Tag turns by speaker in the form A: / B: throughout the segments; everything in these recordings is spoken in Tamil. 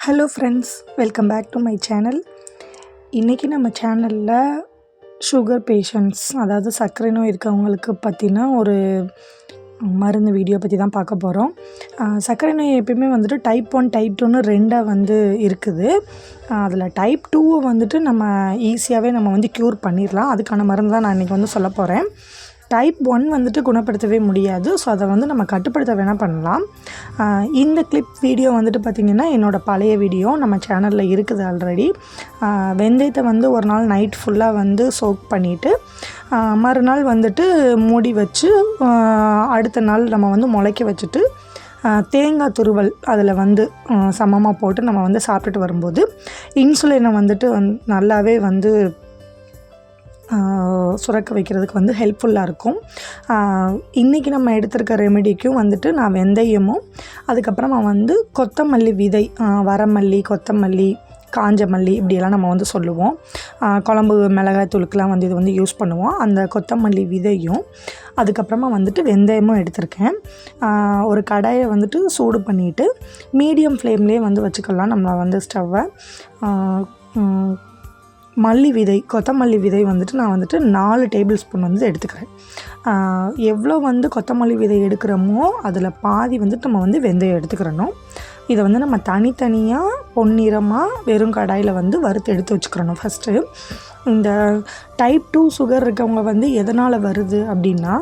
A: Hello friends welcome back to my channel இன்றைக்கி நம்ம சேனலில் சுகர் பேஷண்ட்ஸ் அதாவது சர்க்கரை நோய் இருக்கவங்களுக்கு பற்றின ஒரு மருந்து வீடியோ பற்றி தான் பார்க்க போகிறோம் சர்க்கரை நோய் எப்பயுமே வந்துட்டு டைப் ஒன் டைப் டூன்னு ரெண்டாக வந்து இருக்குது. அதில் டைப் டூவை வந்துட்டு நம்ம ஈஸியாகவே நம்ம வந்து க்யூர் பண்ணிடலாம். அதுக்கான மருந்து தான் நான் இன்றைக்கி வந்து சொல்ல போகிறேன் டைப் ஒன் வந்துட்டு குணப்படுத்தவே முடியாது. ஸோ அதை வந்து நம்ம கட்டுப்படுத்த வேணால் பண்ணலாம். இந்த கிளிப் வீடியோ வந்துட்டு பார்த்திங்கன்னா என்னோடய பழைய வீடியோ நம்ம சேனலில் இருக்குது ஆல்ரெடி வெந்தயத்தை வந்து ஒரு நாள் நைட் ஃபுல்லாக வந்து சோக் பண்ணிவிட்டு மறுநாள் வந்துட்டு மூடி வச்சு அடுத்த நாள் நம்ம வந்து முளைக்க வச்சுட்டு தேங்காய் துருவல் அதில் வந்து சமமாக போட்டு நம்ம வந்து சாப்பிட்டுட்டு வரும்போது இன்சுலினை வந்துட்டு வந் நல்லாவே வந்து சுரக்க வைக்கிறதுக்கு வந்து ஹெல்ப்ஃபுல்லாக இருக்கும். இன்றைக்கி நம்ம எடுத்திருக்க ரெமெடிக்கும் வந்துட்டு நான் வெந்தயமும் அதுக்கப்புறமா வந்து கொத்தமல்லி விதை வரமல்லி கொத்தமல்லி காஞ்ச மல்லி இப்படியெல்லாம் நம்ம வந்து சொல்லுவோம். குழம்பு மிளகாய் தூளுக்கெலாம் வந்து இது வந்து யூஸ் பண்ணுவோம். அந்த கொத்தமல்லி விதையும் அதுக்கப்புறமா வந்துட்டு வெந்தயமும் எடுத்திருக்கேன். ஒரு கடாயை வந்துட்டு சூடு பண்ணிவிட்டு மீடியம் ஃப்ளேம்லேயே வந்து வச்சுக்கலாம். நம்ம வந்து ஸ்டவ்வை மல்லி விதை கொத்தமல்லி விதை வந்துட்டு நான் வந்துட்டு நாலு டேபிள் ஸ்பூன் வந்து எடுத்துக்கிறேன். எவ்வளோ வந்து கொத்தமல்லி விதை எடுக்கிறோமோ அதில் பாதி வந்துட்டு நம்ம வந்து வெந்தயம் எடுத்துக்கிறணும். இதை வந்து நம்ம தனித்தனியாக பொன்னிறமாக வெறும் கடாயில் வந்து வறுத்து எடுத்து வச்சுக்கிறணும் ஃபஸ்ட்டு இந்த டைப் டூ சுகர் இருக்கவங்க வந்து எதனால் வருது அப்படின்னா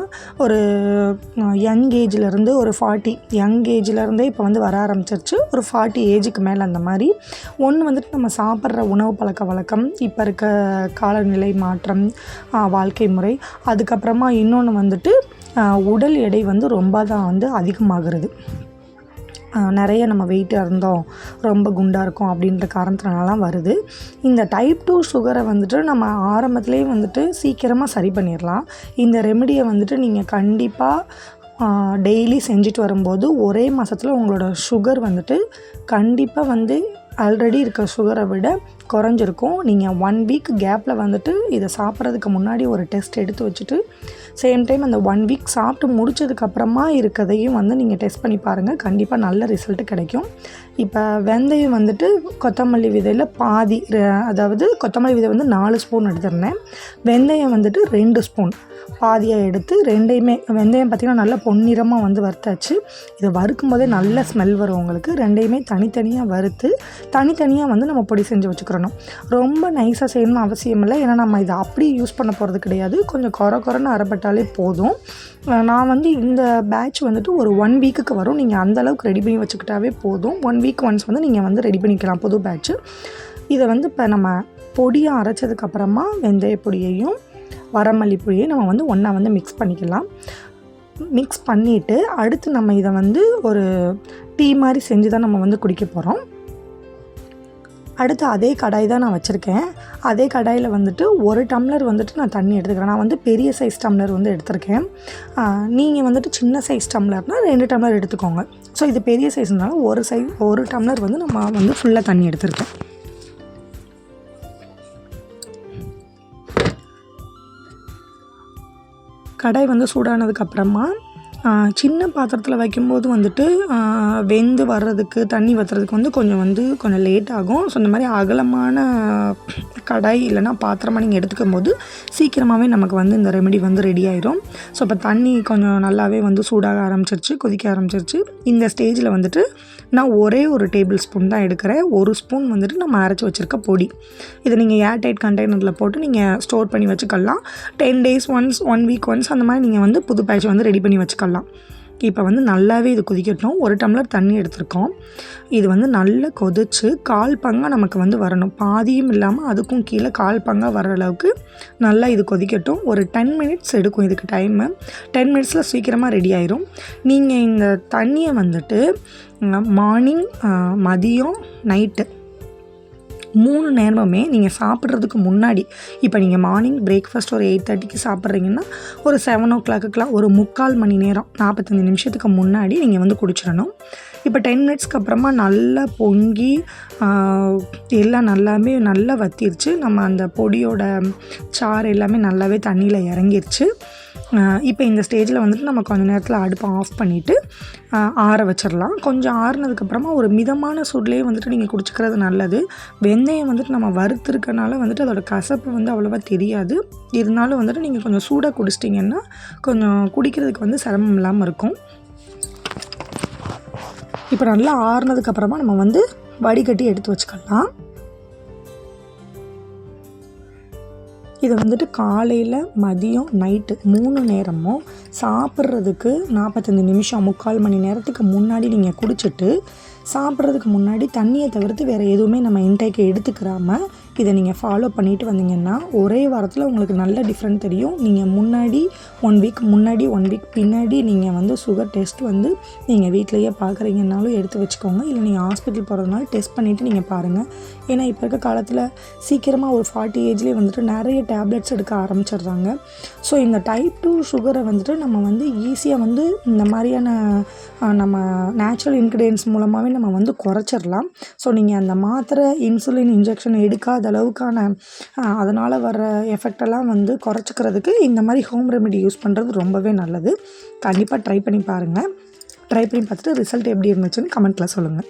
A: ஒரு யங் ஏஜ்லேருந்து ஒரு ஃபார்ட்டி யங் ஏஜ்லேருந்தே இப்போ வந்து வர ஆரம்பிச்சிருச்சு. ஒரு ஃபார்ட்டி ஏஜுக்கு மேலே அந்த மாதிரி. ஒன்று வந்துட்டு நம்ம சாப்பிட்ற உணவு பழக்க வழக்கம் இப்போ இருக்க காலநிலை மாற்றம் வாழ்க்கை முறை அதுக்கப்புறமா இன்னொன்று வந்துட்டு உடல் எடை வந்து ரொம்ப தான் வந்து அதிகமாகிறது. நிறைய நம்ம வெயிட்டாக இருந்தோம் ரொம்ப குண்டாக இருக்கோம் அப்படின்ற காரணத்தினாலாம் வருது. இந்த டைப் டூ சுகரை வந்துட்டு நம்ம ஆரம்பத்துலேயே வந்துட்டு சீக்கிரமாக சரி பண்ணிடலாம் இந்த ரெமெடியை வந்துட்டு நீங்கள் கண்டிப்பாக டெய்லி செஞ்சுட்டு வரும்போது ஒரே மாதத்தில் உங்களோட சுகர் வந்துட்டு கண்டிப்பாக வந்து ஆல்ரெடி இருக்க சுகரை விட குறைஞ்சிருக்கும். நீங்கள் ஒன் வீக் கேப்பில் வந்துட்டு இதை சாப்பிட்றதுக்கு முன்னாடி ஒரு டெஸ்ட் எடுத்து வச்சுட்டு சேம் டைம் அந்த ஒன் வீக் சாப்பிட்டு முடிச்சதுக்கப்புறமா இருக்கதையும் வந்து நீங்கள் டெஸ்ட் பண்ணி பாருங்கள் கண்டிப்பாக நல்ல ரிசல்ட் கிடைக்கும். இப்போ வெந்தயம் வந்துட்டு கொத்தமல்லி விதையில் பாதி அதாவது கொத்தமல்லி விதை வந்து நாலு ஸ்பூன் எடுத்துருந்தேன். வெந்தயம் வந்துட்டு ரெண்டு ஸ்பூன் பாதியாக எடுத்து ரெண்டையுமே வெந்தயம் பார்த்திங்கன்னா நல்லா பொன்னிறமாக வந்து வறுத்தாச்சு. இதை வறுக்கும் போதே நல்ல ஸ்மெல் வரும் உங்களுக்கு. ரெண்டையுமே தனித்தனியாக வறுத்து தனித்தனியாக வந்து நம்ம பொடி செஞ்சு வச்சுக்கிறோம். வச்சுக்கிறணும் ரொம்ப நைஸாக செய்யணும்னு அவசியம் இல்லை. ஏன்னா நம்ம இதை அப்படியே யூஸ் பண்ண போகிறது கிடையாது. கொஞ்சம் குறை குறைன்னு அரைப்பட்டாலே போதும். நான் வந்து இந்த பேட்ச் வந்துட்டு ஒரு ஒன் வீக்குக்கு வரும். நீங்கள் அந்தளவுக்கு ரெடி பண்ணி வச்சுக்கிட்டாவே போதும். ஒன் வீக் ஒன்ஸ் வந்து நீங்கள் வந்து ரெடி பண்ணிக்கலாம் புது பேட்ச்சு இதை வந்து இப்போ நம்ம பொடியை அரைச்சதுக்கப்புறமா வெந்தய பொடியையும் வரமல்லி பொடியையும் நம்ம வந்து ஒன்றா வந்து மிக்ஸ் பண்ணிக்கலாம். மிக்ஸ் பண்ணிவிட்டு அடுத்து நம்ம இதை வந்து ஒரு டீ மாதிரி செஞ்சு தான் நம்ம வந்து குடிக்க போகிறோம் அடுத்து அதே கடாய் தான் நான் வச்சுருக்கேன். அதே கடாயில் வந்துட்டு ஒரு டம்ளர் வந்துட்டு நான் தண்ணி எடுத்துக்கிறேன். நான் வந்து பெரிய சைஸ் டம்ளர் வந்து எடுத்திருக்கேன். நீங்கள் வந்துட்டு சின்ன சைஸ் டம்ளர்னால் ரெண்டு டம்ளர் எடுத்துக்கோங்க. ஸோ இது பெரிய சைஸ்னால ஒரு சைஸ் ஒரு டம்ளர் வந்து நம்ம வந்து ஃபுல்லாக தண்ணி எடுத்திருக்கேன் கடாய் வந்து சூடானதுக்கப்புறமா சின்ன பாத்திரத்தில் வைக்கும்போது வந்துட்டு வெந்து வர்றதுக்கு தண்ணி வற்றுறதுக்கு வந்து கொஞ்சம் வந்து கொஞ்சம் லேட் ஆகும். ஸோ இந்த மாதிரி அகலமான கடாய் இல்லைனா பாத்திரமாக நீங்கள் எடுத்துக்கும் போது சீக்கிரமாகவே நமக்கு வந்து இந்த ரெமெடி வந்து ரெடி ஆயிரும். ஸோ இப்போ தண்ணி கொஞ்சம் நல்லாவே வந்து சூடாக ஆரம்பிச்சிருச்சு கொதிக்க ஆரம்பிச்சிருச்சு. இந்த ஸ்டேஜில் வந்துட்டு நான் ஒரே ஒரு டேபிள் ஸ்பூன் தான் எடுக்கிறேன். ஒரு ஸ்பூன் வந்துட்டு நம்ம அரைச்சி வச்சுருக்க பொடி. இதை நீங்கள் ஏர்டைட் கண்டெய்னரில் போட்டு நீங்கள் ஸ்டோர் பண்ணி வச்சுக்கலாம். Ten days once one week once அந்த மாதிரி நீங்கள் வந்து புது பேட்ச் வந்து ரெடி பண்ணி வச்சுக்கலாம். இப்போ வந்து நல்லாவே இது கொதிக்கட்டும். ஒரு டம்ளர் தண்ணி எடுத்திருக்கோம். இது வந்து நல்லா கொதிச்சு கால் பங்காக நமக்கு வந்து வரணும். பாதியும் இல்லாமல் அதுக்கும் கீழே கால் பங்காக வர அளவுக்கு நல்லா இது கொதிக்கட்டும். ஒரு டென் மினிட்ஸ் எடுக்கும் இதுக்கு டைமு டென் மினிட்ஸில் சீக்கிரமாக ரெடி ஆயிரும். நீங்கள் இந்த தண்ணியை வந்துட்டு மார்னிங் மதியம் நைட்டு மூணு நேரமுமே நீங்கள் சாப்பிட்றதுக்கு முன்னாடி இப்போ நீங்கள் மார்னிங் பிரேக்ஃபாஸ்ட் ஒரு எயிட் தேர்ட்டிக்கு சாப்பிட்றீங்கன்னா ஒரு செவன் ஓ கிளாக்குக்கெலாம் ஒரு முக்கால் மணி நேரம் நாற்பத்தஞ்சு நிமிஷத்துக்கு முன்னாடி நீங்கள் வந்து குடிச்சிடணும். இப்போ டென் மினிட்ஸ்க்கு அப்புறமா நல்லா பொங்கி எல்லாம் நல்லாமே நல்லா வத்திருச்சு. நம்ம அந்த பொடியோட சாறு எல்லாமே நல்லாவே தண்ணியில் இறங்கிருச்சு. இப்போ இந்த ஸ்டேஜில் வந்துட்டு நம்ம கொஞ்ச நேரத்தில் அடுப்பை ஆஃப் பண்ணிவிட்டு ஆற வச்சிடலாம். கொஞ்சம் ஆறுனதுக்கப்புறமா ஒரு மிதமான சூட்லேயே வந்துட்டு நீங்கள் குடிச்சிக்கிறது நல்லது. வெந்தயம் வந்துட்டு நம்ம வறுத்துருக்கனால வந்துட்டு அதோட கசப்பு வந்து அவ்வளோவா தெரியாது. இருந்தாலும் வந்துட்டு நீங்கள் கொஞ்சம் சூடாக குடிச்சிட்டிங்கன்னா கொஞ்சம் குடிக்கிறதுக்கு வந்து சிரமம் இல்லாமல் இருக்கும். இப்போ நல்லா ஆறுனதுக்கப்புறமா நம்ம வந்து வடிகட்டி எடுத்து வச்சுக்கலாம். இதை வந்துட்டு காலையில் மதியம் நைட்டு மூணு நேரமும் சாப்பிட்றதுக்கு நாற்பத்தஞ்சு நிமிஷம் முக்கால் மணி நேரத்துக்கு முன்னாடி நீங்கள் குடிச்சிட்டு சாப்பிட்றதுக்கு முன்னாடி தண்ணியை தவிர்த்து வேறு எதுவுமே நம்ம இன்டேக்கை எடுத்துக்கிறாமல் இதை நீங்கள் ஃபாலோ பண்ணிட்டு வந்தீங்கன்னா ஒரே வாரத்தில் உங்களுக்கு நல்ல டிஃப்ரெண்ட் தெரியும். நீங்கள் முன்னாடி ஒன் வீக் முன்னாடி ஒன் வீக் பின்னாடி நீங்கள் வந்து சுகர் டெஸ்ட் வந்து நீங்கள் வீட்லேயே பார்க்குறீங்கனாலும் எடுத்து வச்சுக்கோங்க. இல்லை நீங்கள் ஹாஸ்பிட்டல் போகிறதுனால டெஸ்ட் பண்ணிவிட்டு நீங்கள் பாருங்கள் ஏன்னா இப்போ இருக்க காலத்தில் சீக்கிரமாக ஒரு ஃபார்ட்டி ஏஜ்லேயே வந்துட்டு நிறைய டேப்லெட்ஸ் எடுக்க ஆரம்பிச்சிடுறாங்க. ஸோ இந்த டைப் டூ சுகரை வந்துட்டு நம்ம வந்து ஈஸியாக வந்து இந்த மாதிரியான நம்ம நேச்சுரல் இன்க்ரீடியன்ஸ் மூலமாகவே நம்ம வந்து குறைச்சிடலாம் ஸோ நீங்கள் அந்த மாத்திரை இன்சுலின் இன்ஜெக்ஷன் எடுக்காத அளவுக்கான அதனால் வர எஃபெக்டெல்லாம் வந்து குறைச்சிக்கிறதுக்கு இந்த மாதிரி ஹோம் ரெமெடி யூஸ் பண்ணுறது ரொம்பவே நல்லது. கண்டிப்பாக ட்ரை பண்ணி பாருங்கள் ட்ரை பண்ணி பார்த்துட்டு ரிசல்ட் எப்படி இருந்துச்சுன்னு கமெண்ட்டில் சொல்லுங்கள்